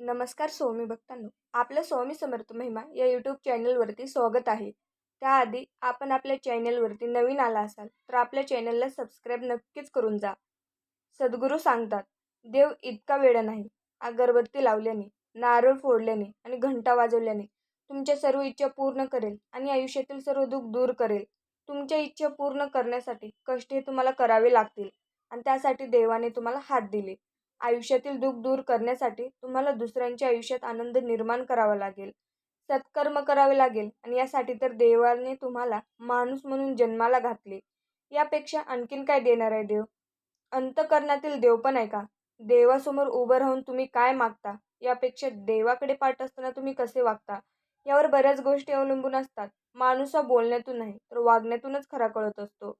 नमस्कार स्वामी भक्तांनो आपलं स्वामी समर्थ महिमा या यूट्यूब चॅनलवरती स्वागत आहे. त्याआधी आपण आपल्या चॅनलवरती नवीन आला असाल तर आपल्या चॅनलला सबस्क्राईब नक्कीच करून जा. सद्गुरू सांगतात देव इतका वेळ नाही अगरबत्ती लावल्याने नारळ फोडल्याने आणि घंटा वाजवल्याने तुमच्या सर्व इच्छा पूर्ण करेल आणि आयुष्यातील सर्व दुःख दूर करेल. तुमच्या इच्छा पूर्ण करण्यासाठी कष्ट हे तुम्हाला करावे लागतील आणि त्यासाठी देवाने तुम्हाला हात दिले. आयुष्यातील दुःख दूर करण्यासाठी तुम्हाला दुसऱ्यांच्या आयुष्यात आनंद निर्माण करावा लागेल. सत्कर्म करावे लागेल आणि यासाठी तर देवाने तुम्हाला माणूस म्हणून जन्माला घातले. यापेक्षा आणखीन काय देणार आहे देव? अंतकरणातील देव पण आहे का? देवासमोर उभं राहून तुम्ही काय मागता? यापेक्षा देवाकडे पाठ असताना तुम्ही कसे वागता? यावर बऱ्याच गोष्टी अवलंबून असतात. माणूस हा बोलण्यातून नाही तर वागण्यातूनच खरा कळत असतो.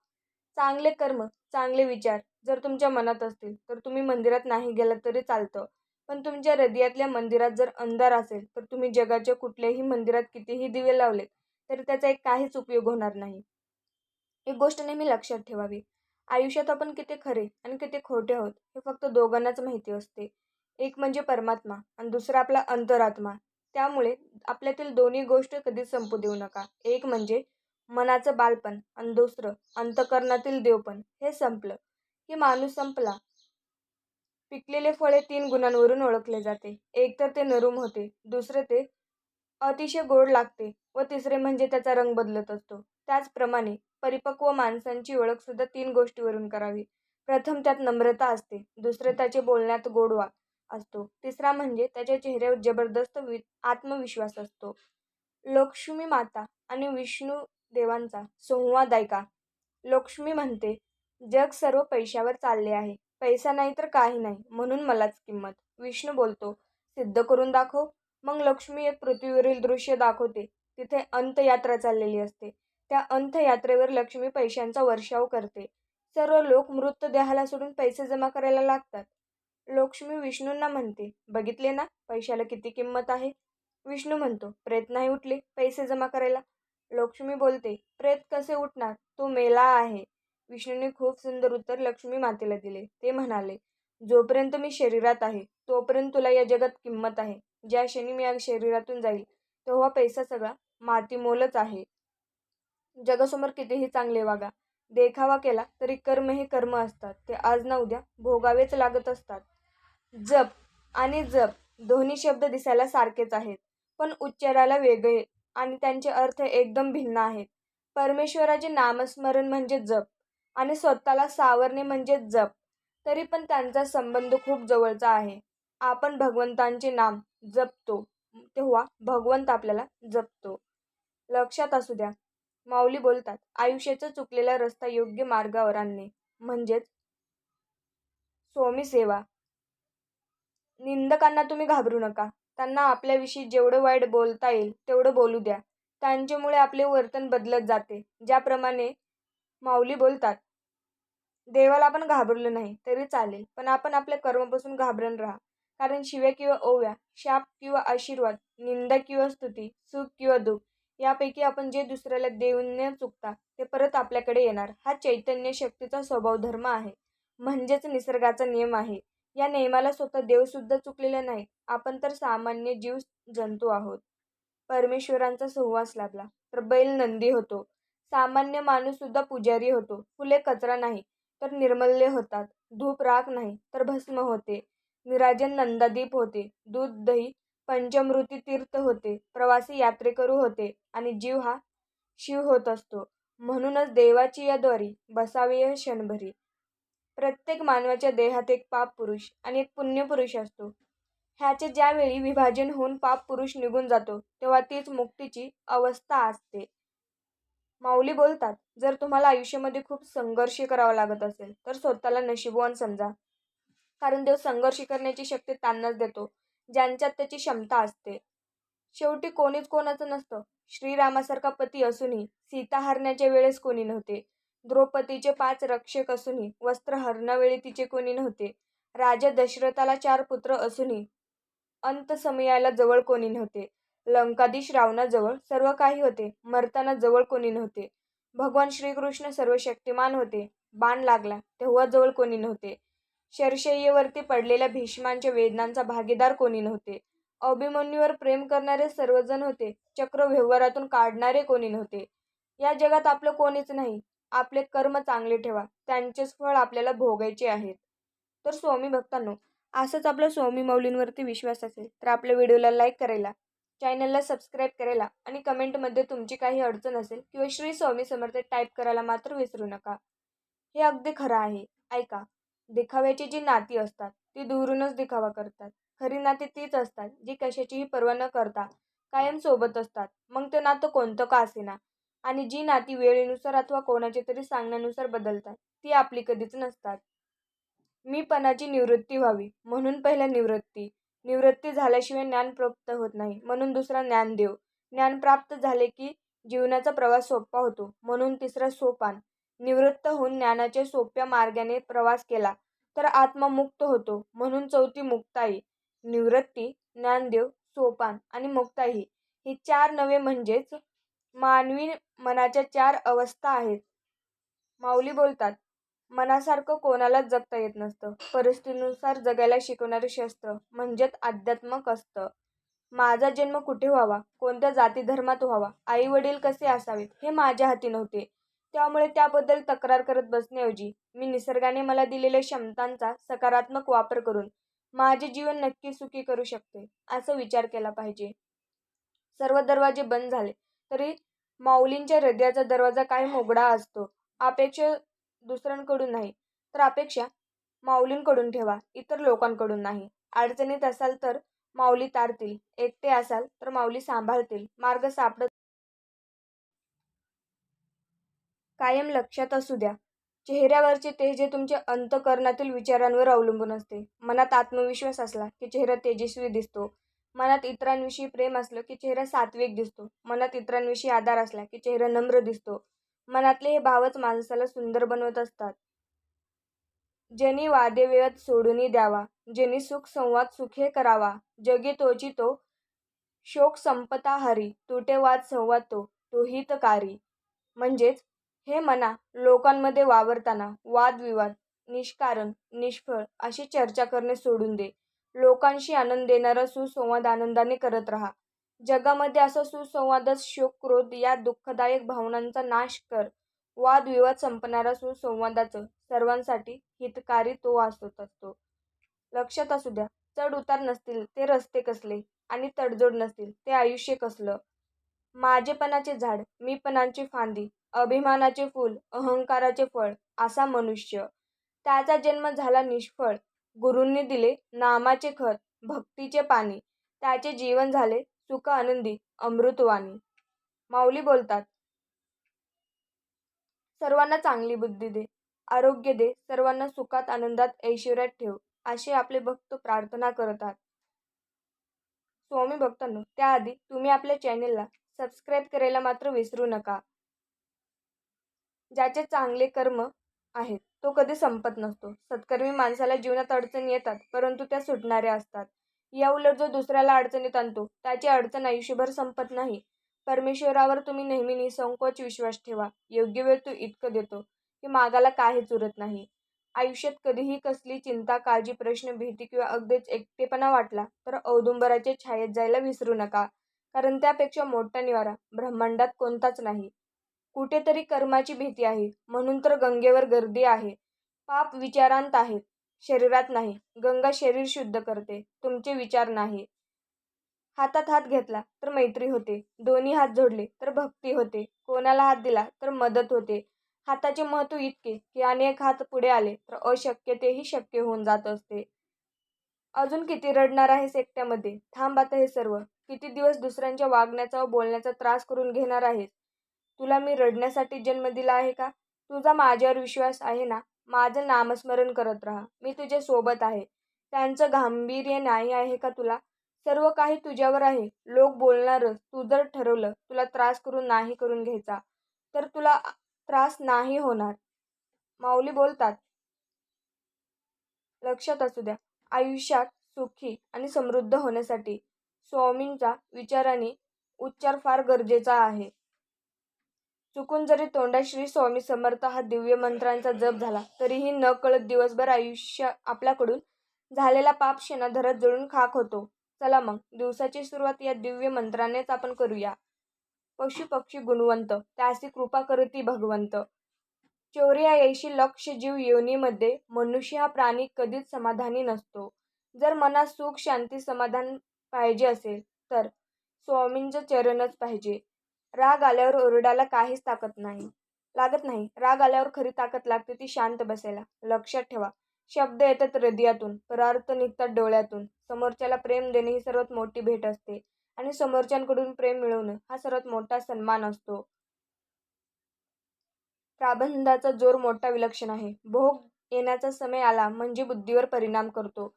चांगले कर्म चांगले विचार जर तुमच्या मनात असतील तर तुम्ही मंदिरात नाही गेलात तरी चालतं. पण तुमच्या हृदयातल्या मंदिरात जर अंधार असेल तर तुम्ही जगाच्या कुठल्याही मंदिरात कितीही दिवे लावले तरी त्याचा एक काहीच उपयोग होणार नाही. एक गोष्ट नेहमी लक्षात ठेवावी. आयुष्यात आपण किती खरे आणि किती खोटे आहोत हे फक्त दोघांनाच माहिती असते. एक म्हणजे परमात्मा आणि दुसरा आपला अंतरात्मा. त्यामुळे आपल्यातील दोन्ही गोष्ट कधीच संपू देऊ नका. एक म्हणजे मनाचं बालपण आणि दुसरं अंतकरणातील देवपण हे संपलं. की माणूस संपला. पिकलेले फळे तीन गुणांवरून ओळखले जाते. एक तर ते नरूम होते दुसरे ते अतिशय गोड लागते व तिसरे म्हणजे त्याचा रंग बदलत असतो. त्याचप्रमाणे परिपक्व माणसांची ओळख सुद्धा तीन गोष्टीवरून करावी. प्रथम त्यात नम्रता असते दुसरे त्याचे बोलण्यात गोडवा असतो तिसरा म्हणजे त्याच्या चेहऱ्यावर जबरदस्त वि आत्मविश्वास असतो. लक्ष्मी माता आणि विष्णू देवांचा संवाद ऐका. लक्ष्मी म्हणते जग सर्व पैशावर चालले आहे. पैसा नाही तर काही नाही म्हणून मलाच किंमत. विष्णू बोलतो सिद्ध करून दाखव. मग लक्ष्मी एक पृथ्वीवरील दृश्य दाखवते. तिथे अंतयात्रा चाललेली असते. त्या अंतयात्रेवर लक्ष्मी पैशांचा वर्षाव करते. सर्व लोक मृतदेहाला सोडून पैसे जमा करायला लागतात. लक्ष्मी विष्णूंना म्हणते बघितले ना पैशाला किती किंमत आहे? विष्णू म्हणतो प्रयत्नही उठले पैसे जमा करायला. लक्ष्मी बोलते प्रेत कसे उठणार? तो मेला आहे. विष्णूने खूप सुंदर उत्तर लक्ष्मी मातेला दिले. ते म्हणाले जोपर्यंत मी शरीरात आहे तोपर्यंत तुला या जगात किंमत आहे. ज्या क्षणी मी या शरीरातून जाईल तेव्हा पैसा सगळा मातीमोलच आहे. जगासमोर कितीही चांगले वागा. देखावा केला तरी कर्म हे कर्म असतात. ते आज ना उद्या भोगावेच लागत असतात. जप आणि जप दोन्ही शब्द दिसायला सारखेच आहेत पण उच्चाराला वेगळे आणि त्यांचे अर्थ एकदम भिन्न आहेत. परमेश्वराचे नामस्मरण म्हणजे जप आणि स्वतःला सावरणे म्हणजे जप. तरी पण त्यांचा संबंध खूप जवळचा आहे. आपण भगवंतांचे नाम जपतो. तेव्हा भगवंत आपल्याला जपतो. लक्षात असू द्या. माऊली बोलतात आयुष्याचा चुकलेला रस्ता योग्य मार्गावर आणणे. म्हणजेच स्वामी सेवा. निंदकांना तुम्ही घाबरू नका. त्यांना आपल्याविषयी जेवढं वाईट बोलता येईल तेवढं बोलू द्या. त्यांच्यामुळे आपले वर्तन बदलत जाते ज्याप्रमाणे माऊली बोलतात देवाला आपण घाबरलो नाही तरी चालेल पण आपण आपल्या कर्मापासून घाबरून राहा. कारण शिव्या किंवा ओव्या शाप किंवा आशीर्वाद निंदा किंवा स्तुती सुख किंवा दुःख यापैकी आपण जे दुसऱ्याला देऊन न चुकता ते परत आपल्याकडे येणार. हा चैतन्य शक्तीचा स्वभाव धर्म आहे. म्हणजेच निसर्गाचा नियम आहे. या नियमाला स्वतः देवसुद्धा चुकलेले नाही आपण तर सामान्य जीव जंतू आहोत. परमेश्वरांचा सहवास लाभला. तर बैल नंदी होतो. सामान्य माणूस सुद्धा पुजारी होतो. फुले कचरा नाही तर निर्मल्य होतात. धूप राख नाही तर भस्म होते. निराजन नंदादीप होते. दूध दही पंचमृती तीर्थ होते. प्रवासी यात्रेकरू होते आणि जीव हा शिव होत असतो. म्हणूनच देवाची या द्वारी बसावी क्षणभरी. प्रत्येक मानवाच्या देहात एक पाप पुरुष आणि एक पुण्य पुरुष असतो. ह्याचे ज्यावेळी विभाजन होऊन पाप पुरुष निघून जातो तेव्हा तीच मुक्तीची अवस्था असते. माऊली बोलतात जर तुम्हाला आयुष्यामध्ये खूप संघर्ष करावा लागत असेल तर स्वतःला नशिबवान समजा. कारण देव संघर्ष करण्याची शक्ती त्यांनाच देतो ज्यांच्यात त्याची क्षमता असते. शेवटी कोणीच कोणाचं नसतं. श्रीरामासारखा पती असूनही सीता हरण्याच्या वेळेस कोणी नव्हते. द्रौपदीचे पाच रक्षक असूनही वस्त्र हरणावेळी तिचे कोणी नव्हते. राजा दशरथाला चार पुत्र असूनही अंत समयाला जवळ कोणी नव्हते. लंकाधीश रावणाजवळ सर्व काही होते मरताना जवळ कोणी नव्हते. भगवान श्रीकृष्ण सर्व शक्तिमान होते बाण लागला तेव्हा जवळ कोणी नव्हते. शरशय्येवरती पडलेल्या भीष्मांच्या वेदनांचा भागीदार कोणी नव्हते. अभिमन्यूवर प्रेम करणारे सर्वजण होते चक्र व्यवहारातून काढणारे कोणी नव्हते. या जगात आपलं कोणीच नाही. आपले कर्म चांगले ठेवा. त्यांचेच फळ आपल्याला भोगायचे आहेत. तर स्वामी भक्तांनो असंच आपलं स्वामी मौलींवरती विश्वास असेल तर आपल्या व्हिडिओला लाईक करायला चॅनलला सबस्क्राईब करायला आणि कमेंटमध्ये तुमची काही अडचण असेल किंवा श्री स्वामी समर्थ टाईप करायला मात्र विसरू नका. हे अगदी खरं आहे. ऐका दिखाव्याची जी नाती असतात ती दुरूनच दिखावा करतात. खरी नाती तीच असतात जी कशाचीही पर्वा न करता कायम सोबत असतात. मग ते नातं कोणतं का असेना? आणि जी नाती वेळेनुसार अथवा कोणाच्या तरी सांगण्यानुसार बदलतात ती आपली कधीच नसतात. मीपणाची निवृत्ती व्हावी म्हणून पहिल्या निवृत्ती. निवृत्ती झाल्याशिवाय ज्ञान प्राप्त होत नाही म्हणून दुसरा ज्ञानदेव ज्ञान प्राप्त झाले की जीवनाचा प्रवास सोपा होतो म्हणून तिसरा सोपान. निवृत्त होऊन ज्ञानाच्या सोप्या मार्गाने प्रवास केला तर आत्मा मुक्त होतो म्हणून चौथी मुक्ताई. निवृत्ती ज्ञानदेव सोपान आणि मुक्ताई ही चार नवे म्हणजेच मानवी मनाच्या चार अवस्था आहेत. माऊली बोलतात मनासारखं कोणालाच जगता येत नसतं. परिस्थितीनुसार जगायला शिकवणारे शस्त्र म्हणजेच आध्यात्मक असतं माझा जन्म कुठे व्हावा? कोणत्या जाती धर्मात व्हावा? आई वडील कसे असावेत? हे माझ्या हाती नव्हते. त्यामुळे त्याबद्दल तक्रार करत बसण्याऐवजी मी निसर्गाने मला दिलेल्या क्षमतांचा सकारात्मक वापर करून माझे जीवन नक्की सुखी करू शकते असा विचार केला पाहिजे. सर्व दरवाजे बंद झाले तरी माऊलींच्या हृदयाचा दरवाजा काय मोगडा असतो? अपेक्षा दुसऱ्यांकडून नाही. तर अपेक्षा माऊलींकडून ठेवा इतर लोकांकडून नाही. अडचणीत असाल तर माऊली तारतील. एकटे असाल तर माऊली सांभाळतील. मार्ग सापडत कायम लक्षात असू द्या. चेहऱ्यावरचे तेज हे तुमच्या अंतकरणातील विचारांवर अवलंबून असते. मनात आत्मविश्वास असला की चेहरा तेजस्वी दिसतो. मनात इतरांविषयी प्रेम असलं की चेहरा सात्विक दिसतो. मनात इतरांविषयी आधार असला की चेहरा नम्र दिसतो. मनातले हे भावच माणसाला सुंदर बनवत असतात. ज्यांनी वादे सोडूनही सोडून द्यावा ज्यांनी सुख संवाद सुखे करावा जगी तोची तो शोक संपता हरी तुटे वाद संवाद तो तो हितकारी म्हणजेच हे मना लोकांमध्ये वावरताना वादविवाद निष्कारण निष्फळ अशी चर्चा करणे सोडून दे. लोकांशी आनंद देणारा सुसंवाद आनंदाने करत राहा. जगामध्ये असा सुसंवादच शोक क्रोध या दुःखदायक भावनांचा नाश कर. वादविवाद संपणारा सुसंवादाचं सर्वांसाठी हितकारी तो असत असतो. लक्षात असू द्या चढ उतार नसतील ते रस्ते कसले आणि तडजोड नसतील ते आयुष्य कसलं? माझेपणाचे झाड मीपणाची फांदी अभिमानाचे फूल अहंकाराचे फळ असा मनुष्य. त्याचा जन्म झाला निष्फळ. गुरूंनी दिले नामाचे खत भक्तीचे पाणी त्याचे जीवन झाले सुख आनंदी अमृतवाणी. माऊली बोलतात सर्वांना चांगली बुद्धी दे आरोग्य दे सर्वांना सुखात आनंदात ऐश्वर्यात ठेव असे आपले भक्त प्रार्थना करतात. स्वामी भक्तांनो त्याआधी तुम्ही आपल्या चॅनेलला सबस्क्राईब करायला मात्र विसरू नका ज्याचे चांगले कर्म आहेत. तो कधी संपत नसतो. सत्कर्मी माणसाला जीवनात अडचणी येतात परंतु त्या सुटणाऱ्या असतात. या उलट जो दुसऱ्याला अडचणीत आणतो त्याची अडचण आयुष्यभर संपत नाही. परमेश्वरावर तुम्ही नेहमी निसंकोच विश्वास ठेवा. योग्य वेळ तो इतकं देतो की मागाला काहीच उरत नाही. आयुष्यात कधीही कसली चिंता काळजी प्रश्न भीती किंवा अगदीच एकटेपणा वाटला तर औदुंबराच्या छायेत जायला विसरू नका. कारण त्यापेक्षा मोठा निवारा ब्रह्मांडात कोणताच नाही. कुठेतरी कर्माची भीती आहे. म्हणून तर गंगेवर गर्दी आहे. पाप विचारांत आहेत शरीरात नाही. गंगा शरीर शुद्ध करते. तुमचे विचार नाही. हातात हात घेतला तर मैत्री होते. दोन्ही हात जोडले तर भक्ती होते. कोणाला हात दिला तर मदत होते. हाताचे महत्त्व इतके की अनेक हात पुढे आले तर अशक्य तेही शक्य होऊन जात असते. अजून किती रडणार आहेस एकट्यामध्ये थांब आता हे सर्व. किती दिवस दुसऱ्यांच्या वागण्याचा व बोलण्याचा त्रास करून घेणार आहेस? तुला मी रडण्यासाठी जन्म दिला आहे का? तुझा माझ्यावर विश्वास आहे ना? माझं नामस्मरण करत राहा. मी तुझ्या सोबत आहे. त्यांचं गांभीर्य नाही आहे का तुला? सर्व काही तुझ्यावर आहे. लोक बोलणारच तू जर ठरवलं तुला त्रास करून नाही करून घ्यायचा तर तुला त्रास नाही होणार. माऊली बोलतात लक्षात असू द्या. आयुष्यात सुखी आणि समृद्ध होण्यासाठी स्वामींचा विचाराने उच्चार फार गरजेचा आहे. चुकून जरी तोंडात श्री स्वामी समर्थ हा दिव्य मंत्रांचा जप झाला तरीही न कळत दिवसभर आयुष्य आपल्याकडून झालेला पाप क्षणाधरात जळून खाक होतो. चला मग दिवसाची सुरुवात या दिव्य मंत्रानेच आपण करूया. पशु पक्षी गुणवंत त्यासी कृपा करती भगवंत. चौऱ्याऐंशी लक्ष जीव योनीमध्ये मनुष्य हा प्राणी कधीच समाधानी नसतो. जर मनात सुख शांती समाधान पाहिजे असेल तर स्वामींचं चरणच पाहिजे. राग आल्यावर ओरडायला काहीच ताकद नाही लागत नाही. राग आल्यावर खरी ताकद लागते ती शांत बसायला. लक्षात ठेवा. शब्द येतात हृदयातून परार्थ निघतात डोळ्यातून. समोरच्याला प्रेम देणे ही सर्वात मोठी भेट असते आणि समोरच्यांकडून प्रेम मिळवणं हा सर्वात मोठा सन्मान असतो. प्राबंधाचा जोर मोठा विलक्षण आहे. भोग येण्याचा समय आला म्हणजे बुद्धीवर परिणाम करतो.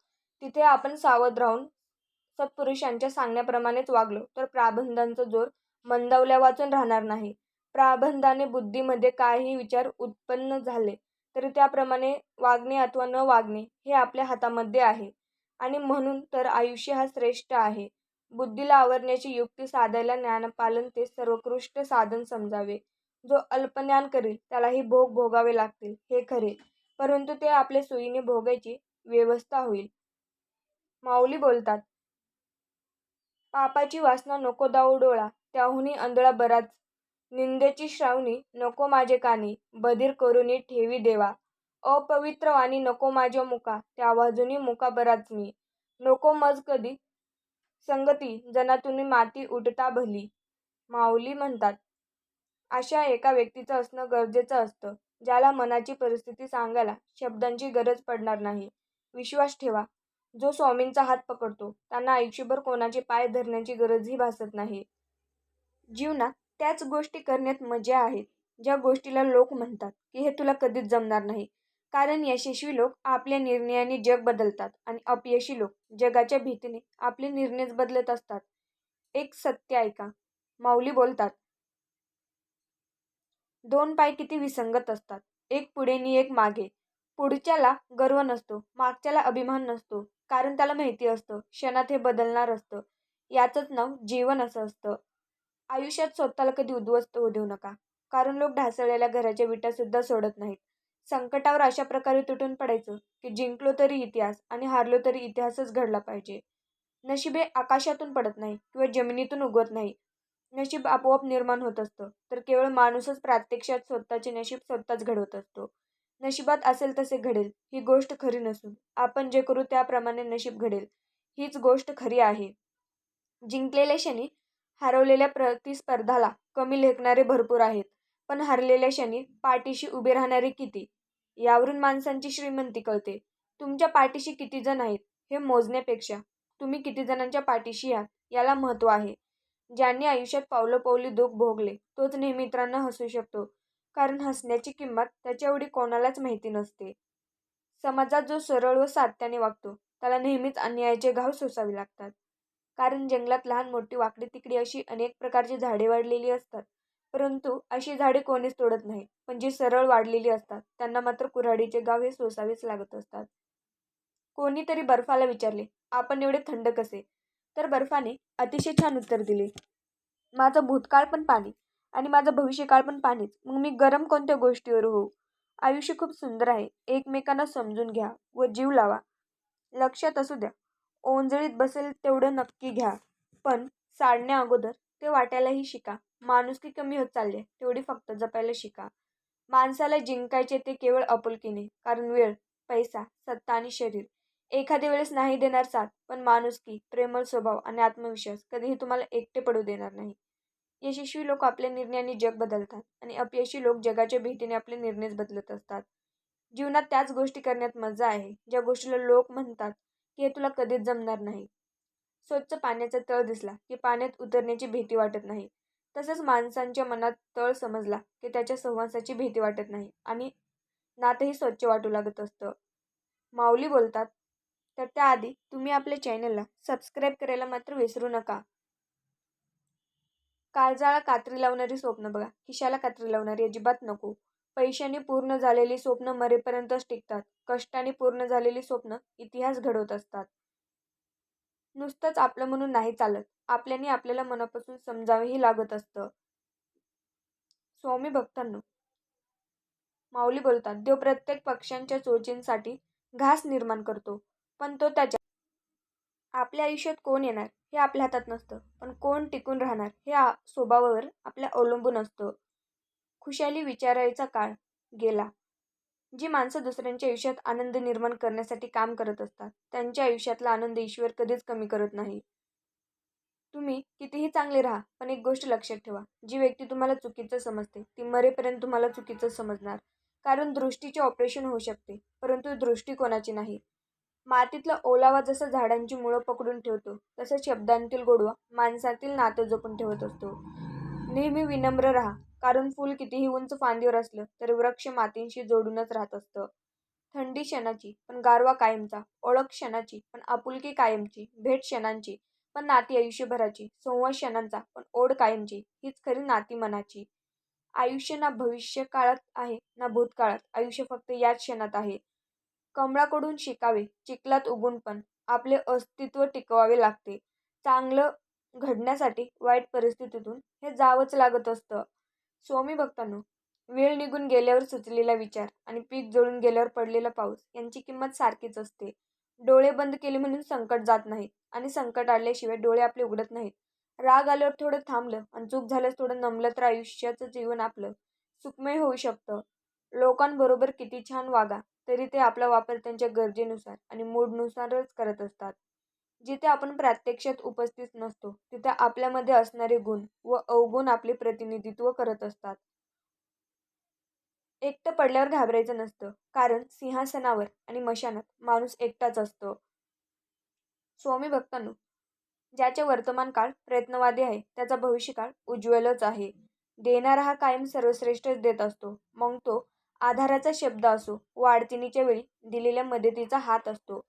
तिथे आपण सावध राहून सत्पुरुषांच्या सांगण्याप्रमाणेच वागलो तर प्राबंधांचा जोर मंदावल्या वाचून राहणार नाही. प्राबंधाने बुद्धीमध्ये काहीही विचार उत्पन्न झाले तरी त्याप्रमाणे वागणे अथवा न वागणे हे आपल्या हातामध्ये आहे. आणि म्हणून तर आयुष्य हा श्रेष्ठ आहे. बुद्धीला आवरण्याची युक्ती साधायला ज्ञानपालन ते सर्वोत्कृष्ट साधन समजावे. जो अल्पज्ञान करील त्यालाही भोग भोगावे लागतील हे खरे. परंतु ते आपल्या सोयीने भोगायची व्यवस्था होईल. माऊली बोलतात पापाची वासना नको दाऊ डोळा. त्याहूनही आंधळा बराच. निंदेची श्रावणी नको माझे कानी बधीर करुनी ठेवी देवा. अपवित्र वाणी नको माझ्या मुका त्या बाजूनी मुका बराच मी. नको मज कधी संगती जनातून माती उठता भली माऊली म्हणतात. अशा एका व्यक्तीचं असणं गरजेचं असतं ज्याला मनाची परिस्थिती सांगायला शब्दांची गरज पडणार नाही. विश्वास ठेवा. जो स्वामींचा हात पकडतो त्यांना आयुष्यभर कोणाचे पाय धरण्याची गरजही भासत नाही. जीवनात त्याच गोष्टी करण्यात मजा आहे ज्या गोष्टीला लोक म्हणतात की हे तुला कधीच जमणार नाही. कारण यशस्वी लोक आपल्या निर्णयाने जग बदलतात आणि अपयशी लोक जगाच्या भीतीने आपले निर्णयच बदलत असतात. एक सत्य ऐका. माऊली बोलतात दोन पाय किती विसंगत असतात. एक पुढे नि एक मागे. पुढच्याला गर्व नसतो मागच्याला अभिमान नसतो कारण त्याला माहिती असतं क्षणात हे बदलणार असतं. याचंच नाव जीवन असं असतं. आयुष्यात स्वतःला कधी उद्ध्वस्त होऊ देऊ नका. कारण लोक ढासळलेल्या घराच्या विटासुद्धा सोडत नाहीत. संकटावर अशा प्रकारे तुटून पडायचं की जिंकलो तरी इतिहास आणि हारलो तरी इतिहासच घडला पाहिजे. नशिबे आकाशातून पडत नाही किंवा जमिनीतून उगवत नाही. नशीब आपोआप निर्माण होत असतं. तर केवळ माणूसच प्रत्यक्षात स्वतःचे नशीब स्वतःच घडवत असतो. नशिबात असेल तसे घडेल ही गोष्ट खरी नसून. आपण जे करू त्याप्रमाणे नशीब घडेल हीच गोष्ट खरी आहे. जिंकलेल्या क्षणी हरवलेल्या प्रतिस्पर्धाला कमी लेखणारे भरपूर आहेत. पण हरलेल्या क्षणी पाठीशी उभे राहणारे किती? यावरून माणसांची श्रीमंती कळते. तुमच्या पाठीशी किती जण आहेत हे मोजण्यापेक्षा तुम्ही किती जणांच्या पाठीशी आहात याला महत्त्व आहे. ज्यांनी आयुष्यात पावलोपावली दुःख भोगले तोच नेहमी इतरांना हसू शकतो. कारण हसण्याची किंमत त्याच्या एवढी कोणालाच माहिती नसते. समाजात जो सरळ व सात्याने वागतो त्याला नेहमीच अन्यायाचे घाव सोसावे लागतात. कारण जंगलात लहान मोठी वाकडी तिकडी अशी अनेक प्रकारची झाडे वाढलेली असतात. परंतु अशी झाडे कोणीच तोडत नाही पण जी सरळ वाढलेली असतात त्यांना मात्र कुऱ्हाडीचे गाव हे सोसावेच लागत असतात. कोणीतरी बर्फाला विचारले आपण एवढे थंड कसे? तर बर्फाने अतिशय छान उत्तर दिले माझं भूतकाळ पण पाणी आणि माझं भविष्यकाळ पण पाणीच. मग मी गरम कोणत्या गोष्टीवर होऊ? आयुष्य खूप सुंदर आहे. एकमेकांना समजून घ्या व जीव लावा. लक्षात असू द्या. ओंजळीत बसेल तेवढं नक्की घ्या. पण साडण्या अगोदर ते वाटायलाही शिका. माणुसकी कमी होत चालली तेवढी फक्त जपायला शिका. माणसाला जिंकायचे ते केवळ आपुलकीने. कारण वेळ पैसा सत्ता आणि शरीर. एखाद्या वेळेस नाही देणार साथ पण माणुसकी प्रेमळ स्वभाव आणि आत्मविश्वास कधीही तुम्हाला एकटे पडू देणार नाही. यशस्वी लोक आपल्या निर्णयाने जग बदलतात आणि अपयशी लोक जगाच्या भीतीने आपले निर्णयच बदलत असतात. जीवनात त्याच गोष्टी करण्यात मजा आहे. ज्या गोष्टीला लोक म्हणतात हे तुला कधीच जमणार नाही. स्वच्छ पाण्याचा तळ दिसला की पाण्यात उतरण्याची भीती वाटत नाही. तसंच माणसांच्या मनात तळ समजला की त्याच्या सहवासाची भीती वाटत नाही आणि नातही स्वच्छ वाटू लागत असतं. माऊली बोलतात तर त्याआधी तुम्ही आपल्या चॅनलला सबस्क्राईब करायला मात्र विसरू नका. काळजाळा कात्री लावणारी स्वप्न बघा. खिशाला कात्री लावणारी अजिबात नको. पैशाने पूर्ण झालेली स्वप्न मरेपर्यंतच टिकतात. कष्टाने पूर्ण झालेली स्वप्न इतिहास घडवत असतात. नुसतंच आपलं म्हणून नाही चालत. आपल्याने आपल्याला मनापासून समजावेही लागत असतं. स्वामी भक्तांनो माऊली बोलतात देव प्रत्येक पक्ष्यांच्या चोचींसाठी घास निर्माण करतो पण तो त्याच्या आपल्या आयुष्यात कोण येणार हे आपल्या हातात नसतं पण कोण टिकून राहणार हे स्वभावावर आपल्या अवलंबून असतं. खुशाली विचारायचा काळ गेला जी माणसं दुसऱ्यांच्या आयुष्यात आनंद निर्माण करण्यासाठी काम करत असतात. त्यांच्या आयुष्यातला आनंद ईश्वर कधीच कमी करत नाही. तुम्ही कितीही चांगले राहा पण एक गोष्ट लक्षात ठेवा. जी व्यक्ती तुम्हाला चुकीचं समजते ती मरेपर्यंत तुम्हाला चुकीचं समजणार. कारण दृष्टीचे ऑपरेशन होऊ शकते परंतु दृष्टी कोणाची नाही. मातीतला ओलावा जसं झाडांची मुळं पकडून ठेवतो तसं शब्दांतील गोडवा माणसातील नातं जपून ठेवत असतो. नेहमी विनम्र राहा कारण फूल कितीही उंच फांदीवर असलं तरी वृक्ष मातींशी जोडूनच राहत असतं. थंडी क्षणाची पण गारवा कायमचा. ओळख क्षणाची पण आपुलकी कायमची. भेट क्षणांची पण नाती आयुष्यभराची. संवाद क्षणांचा पण ओढ कायमची. हीच खरी नाती मनाची. आयुष्य ना भविष्य काळात आहे ना भूतकाळात. आयुष्य फक्त याच क्षणात आहे. कमळाकडून शिकावे चिखलात उगून पण. आपले अस्तित्व टिकवावे लागते. चांगलं घडण्यासाठी वाईट परिस्थितीतून हे जावंच लागत असतं. स्वामी भक्तांनो वेळ निघून गेल्यावर सुचलेला विचार आणि पीक जळून गेल्यावर पडलेला पाऊस यांची किंमत सारखीच असते. डोळे बंद केले म्हणून संकट जात नाहीत आणि संकट आल्याशिवाय डोळे आपले उघडत नाहीत. राग आल्यावर थोडं थांबलं आणि चूक झाल्यास थोडं नमलं तर आयुष्याचं जीवन आपलं सुखमय होऊ शकतं. लोकांबरोबर किती छान वागा तरी ते आपला वापर त्यांच्या गरजेनुसार आणि मूडनुसारच करत असतात. जिथे आपण प्रत्यक्षात उपस्थित नसतो तिथे आपल्यामध्ये असणारे गुण व अवगुण आपले प्रतिनिधित्व करत असतात. एकटं पडल्यावर घाबरायचं नसतं कारण सिंहासनावर आणि मशानात माणूस एकटाच असतो. स्वामी भक्तांनो ज्याचे वर्तमान काळ प्रयत्नवादी आहे त्याचा भविष्यकाळ उज्ज्वलच आहे. देणारा हा कायम सर्वश्रेष्ठच देत असतो. मग तो आधाराचा शब्द असो व वेळी दिलेल्या मदतीचा हात असतो.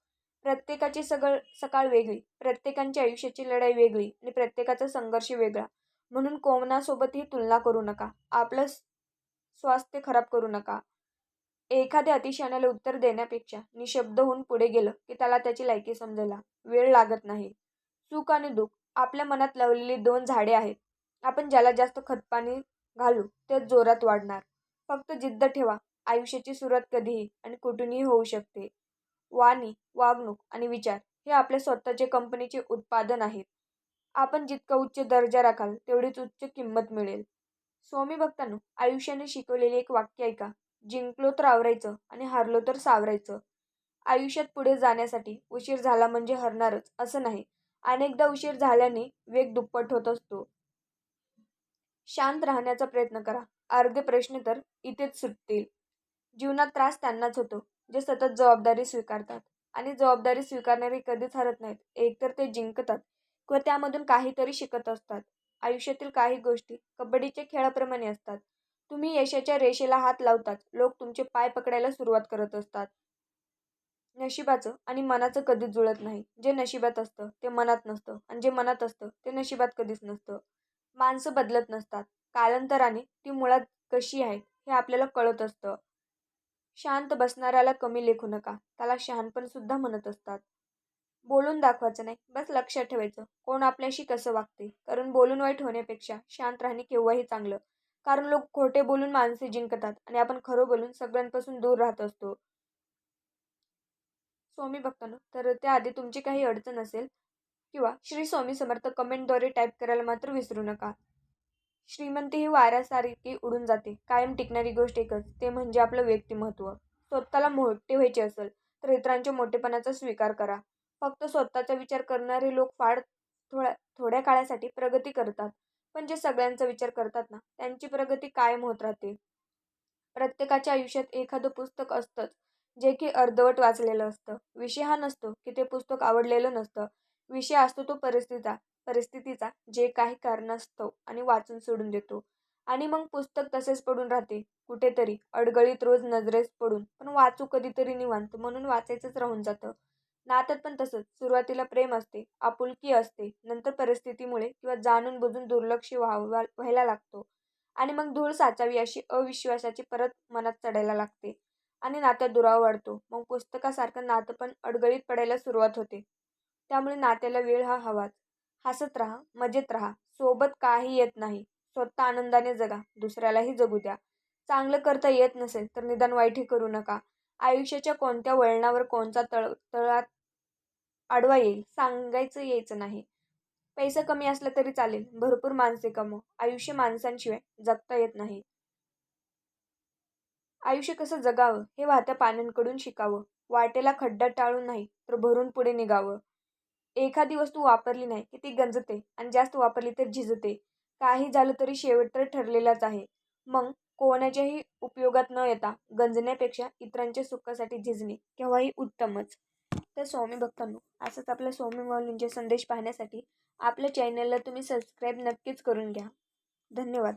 प्रत्येकाची सगळ सकाळ वेगळी. प्रत्येकांच्या आयुष्याची लढाई वेगळी आणि प्रत्येकाचा संघर्ष वेगळा. म्हणून कोणासोबतही तुलना करू नका. आपलं स्वास्थ्य खराब करू नका. एखाद्या अतिशयानाला उत्तर देण्यापेक्षा निशब्द होऊन पुढे गेलं की त्याला त्याची लायकी समजायला वेळ लागत नाही. सुख आणि दुःख आपल्या मनात लावलेली दोन झाडे आहेत. आपण ज्याला जास्त खतपाणी घालू ते जोरात वाढणार. फक्त जिद्द ठेवा. आयुष्याची सुरुवात कधीही आणि कुठूनही होऊ शकते. वाणी वागणूक आणि विचार हे आपल्या स्वतःचे कंपनीचे उत्पादन आहेत आपण जितका उच्च दर्जा राखाल तेवढीच उच्च किंमत मिळेल. स्वामी भक्तांनो आयुष्याने शिकवलेले एक वाक्य ऐका. जिंकलो तर आवरायचं आणि हारलो तर सावरायचं. आयुष्यात पुढे जाण्यासाठी उशीर झाला म्हणजे हरणारच असं नाही. अनेकदा उशीर झाल्याने वेग दुप्पट होत असतो. शांत राहण्याचा प्रयत्न करा. अर्धे प्रश्न तर इथेच सुटतील. जीवनात त्रास त्यांनाच होतो. जे सतत जबाबदारी स्वीकारतात. आणि जबाबदारी स्वीकारणारे कधीच हरत नाहीत. एकतर ते जिंकतात किंवा त्यामधून काहीतरी शिकत असतात. आयुष्यातील काही गोष्टी कबड्डीच्या खेळाप्रमाणे असतात. तुम्ही यशाच्या रेषेला हात लावतात. लोक तुमचे पाय पकडायला सुरुवात करत असतात. नशिबाचं आणि मनाचं कधीच जुळत नाही. जे नशिबात असतं ते मनात नसतं. आणि जे मनात असतं ते नशिबात कधीच नसतं. माणसं बदलत नसतात. कालांतराने ती मुळात कशी आहे हे आपल्याला कळत असतं. शांत बसणाऱ्याला कमी लेखू नका. त्याला शहाणपण सुद्धा म्हणत असतात. बोलून दाखवायचं नाही. बस लक्षात ठेवायचं. कोण आपल्याशी कसं वागते? कारण बोलून वाईट होण्यापेक्षा शांत राहणे केव्हाही चांगलं. कारण लोक खोटे बोलून माणसे जिंकतात आणि आपण खरं बोलून सगळ्यांपासून दूर राहत असतो. स्वामी भक्तांनो तर त्याआधी तुमची काही अडचण असेल किंवा श्री स्वामी समर्थ कमेंटद्वारे टाईप करायला मात्र विसरू नका. श्रीमंती ही वाऱ्यासारखी उडून जाते. कायम टिकणारी गोष्ट एकच ते म्हणजे आपलं व्यक्तिमत्व. स्वतःला मोठे व्हायचे असेल तर इतरांच्या मोठेपणाचा स्वीकार करा. फक्त स्वतःचा विचार करणारे लोक फार थोड्या थोड्या काळासाठी प्रगती करतात. पण जे सगळ्यांचा विचार करतात ना त्यांची प्रगती कायम होत राहते. प्रत्येकाच्या आयुष्यात एखादं पुस्तक असतंच जे की अर्धवट वाचलेलं असतं. विषय हा नसतो की ते पुस्तक आवडलेलं नसतं. विषय असतो तो परिस्थितीचा. परिस्थितीचा जे काही कारणास्तव आणि वाचून सोडून देतो. आणि मग पुस्तक तसेच पडून राहते. कुठेतरी अडगळीत रोज नजरेस पडून पण वाचू कधीतरी निवांत म्हणून वाचायचंच राहून जातं. नात्यात पण तसंच. सुरुवातीला प्रेम असते आपुलकी असते. नंतर परिस्थितीमुळे किंवा जाणून बुजून दुर्लक्ष व्हावा व्हायला लागतो. आणि मग धूळ साचावी अशी अविश्वासाची परत मनात चढायला लागते. आणि नात्यात दुरावा वाढतो. मग पुस्तकासारखं नातं पण अडगळीत पडायला सुरुवात होते. त्यामुळे नात्याला वेळ हा हवाच. हसत राहा मजेत राहा. सोबत काही येत नाही. स्वतः आनंदाने जगा. दुसऱ्यालाही जगू द्या. चांगलं करता येत नसेल तर निदान वाईटही करू नका. आयुष्याच्या कोणत्या वळणावर कोणचा तळ तळात आडवा येईल सांगायचं यायचं नाही. पैसा कमी असला तरी चालेल. भरपूर माणसे कमव. आयुष्य माणसांशिवाय जगता येत नाही. आयुष्य कसं जगावं? हे वाहत्या पाण्यांकडून शिकावं. वाटेला खड्डा टाळून नाही तर भरून पुढे निघावं. एखादी वस्तू वापरली नाही की ती गंजते आणि जास्त वापरली तर झिजते. काही झालं तरी शेवट तर ठरलेलाच आहे. मग कोणाच्याही उपयोगात न येता गंजण्यापेक्षा इतरांच्या सुखासाठी झिजणे केव्हाही उत्तमच. तर स्वामी भक्तांनो असंच आपल्या स्वामी मौलींचे संदेश पाहण्यासाठी आपल्या चॅनलला तुम्ही सबस्क्राईब नक्कीच करून घ्या. धन्यवाद.